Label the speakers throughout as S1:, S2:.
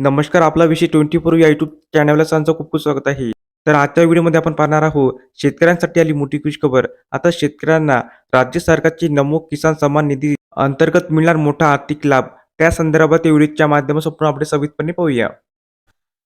S1: नमस्कार आपला विषय ट्वेंटी फोर या युट्यूब चॅनलला सांचं खूप खूप स्वागत आहे. तर आजच्या व्हिडिओमध्ये आपण पाहणार आहोत शेतकऱ्यांसाठी आली मोठी खुश खबर. आता शेतकऱ्यांना राज्य सरकारची नमो किसान सन्मान निधी अंतर्गत मिळणार मोठा आर्थिक लाभ. त्या संदर्भात या व्हिडिओच्या माध्यमातून आपण आपण पाहूया.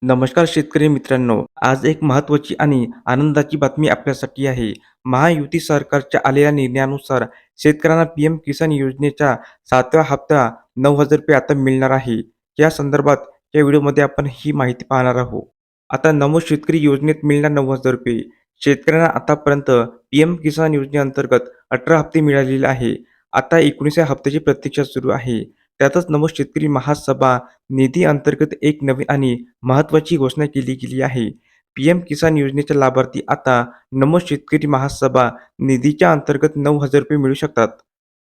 S1: नमस्कार शेतकरी मित्रांनो आज एक महत्त्वाची आणि आनंदाची बातमी आपल्यासाठी आहे. महायुती सरकारच्या आलेल्या निर्णयानुसार शेतकऱ्यांना पीएम किसान योजनेच्या सातव्या हप्ता नऊ हजार रुपये आता मिळणार आहे. या संदर्भात या व्हिडिओमध्ये आपण ही माहिती पाहणार आहोत. आता नमो शेतकरी योजनेत मिळणार नऊ हजार रुपये. शेतकऱ्यांना आतापर्यंत पी एम किसान योजनेअंतर्गत अठरा हप्ते मिळालेले आहे. आता एकोणीसव्या हप्त्याची प्रतीक्षा सुरू आहे. त्यातच नमो शेतकरी महासभा निधी अंतर्गत एक नवीन आणि महत्त्वाची घोषणा केली गेली आहे. पी एम किसान योजनेच्या लाभार्थी आता नमो शेतकरी महासभा निधीच्या अंतर्गत नऊ हजार रुपये मिळू शकतात.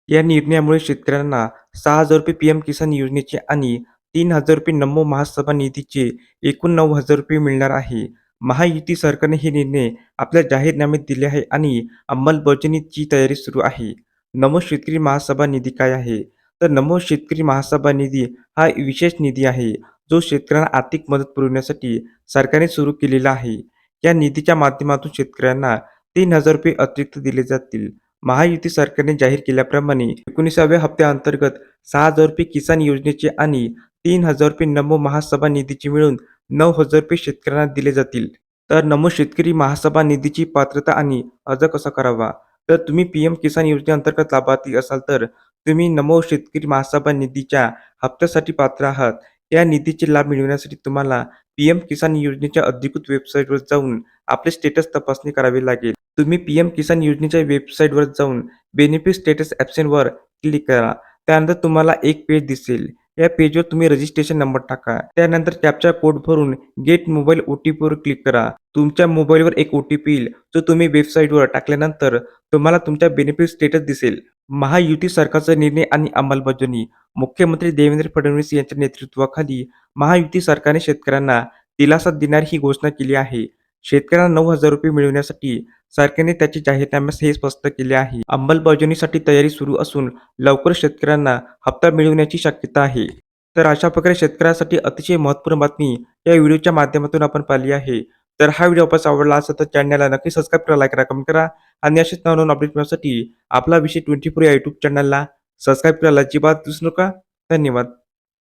S1: या निर्णयामुळे शेतकऱ्यांना सहा हजार रुपये पी एम किसान योजनेचे आणि तीन हजार रुपये नमो महासभा निधीचे एकूण नऊ हजार रुपये मिळणार आहे. महायुती सरकारने हे निर्णय आपल्या जाहीरनाम्यात दिले आहे आणि अंमलबजावणीची तयारी सुरू आहे. नमो शेतकरी महासभा निधी काय आहे? तर नमो शेतकरी महासभा निधी हा विशेष निधी आहे जो शेतकऱ्यांना आर्थिक मदत पुरवण्यासाठी सरकारने सुरू केलेला आहे. या निधीच्या माध्यमातून शेतकऱ्यांना तीन हजार रुपये अतिरिक्त दिले जातील. महायुती सरकारने जाहीर केल्याप्रमाणे एकोणीसाव्या हप्त्याअंतर्गत सहा हजार रुपये किसान योजनेचे आणि तीन हजार रुपये नमो महासभा निधीची मिळून नऊ हजार रुपये शेतकऱ्यांना दिले जातील. तर नमो शेतकरी महासभा निधीची पात्रता आणि अर्ज कसा करावा? तर तुम्ही पी एम किसान योजनेअंतर्गत लाभार्थी असाल तर तुम्ही नमो शेतकरी महासभा निधीच्या हप्त्यासाठी पात्र आहात. या निधीचे लाभ मिळवण्यासाठी तुम्हाला पी एम किसान योजनेच्या अधिकृत वेबसाईटवर जाऊन आपले स्टेटस तपासणी करावी लागेल. तुम्ही पी एम किसान योजनेच्या वेबसाईटवर जाऊन बेनिफिट स्टेटस ॲप्शनवर क्लिक करा. त्यानंतर तुम्हाला एक पेज दिसेल. या पेजवर तुम्ही रजिस्ट्रेशन नंबर टाका. त्यानंतर कॅपचा कोड भरून गेट मोबाईल ओ टी पीवर क्लिक करा. तुमच्या मोबाईलवर एक ओ टी पी येईल. जो तुम्ही वेबसाईटवर टाकल्यानंतर तुम्हाला तुमच्या बेनिफिट स्टेटस दिसेल. महायुती सरकारचा निर्णय आणि अंमलबजावणी. मुख्यमंत्री देवेंद्र फडणवीस यांच्या नेतृत्वाखाली महायुती सरकारने शेतकऱ्यांना दिलासा देणारी ही घोषणा केली आहे. शेतकऱ्यांना नऊ हजार रुपये मिळवण्यासाठी सरकारने त्याचे जाहीरनाम्यास हे स्पष्ट केले आहे. अंमलबजावणीसाठी तयारी सुरू असून लवकर शेतकऱ्यांना हप्ता मिळवण्याची शक्यता आहे. तर अशा प्रकारे शेतकऱ्यांसाठी अतिशय महत्त्वपूर्ण बातमी या व्हिडिओच्या माध्यमातून आपण पाहिली आहे. तर हा व्हिडिओ आपण आवडला असेल तर चॅनलला नक्की सबस्क्राईब करा लाईक करा कमेंट करा आणि असेच नवनवीन अपडेट मिळवण्यासाठी आपला विषय ट्वेंटी फोर या युट्यूब चॅनलला सबस्क्राईब करायला अजिबात विसरू नका. धन्यवाद.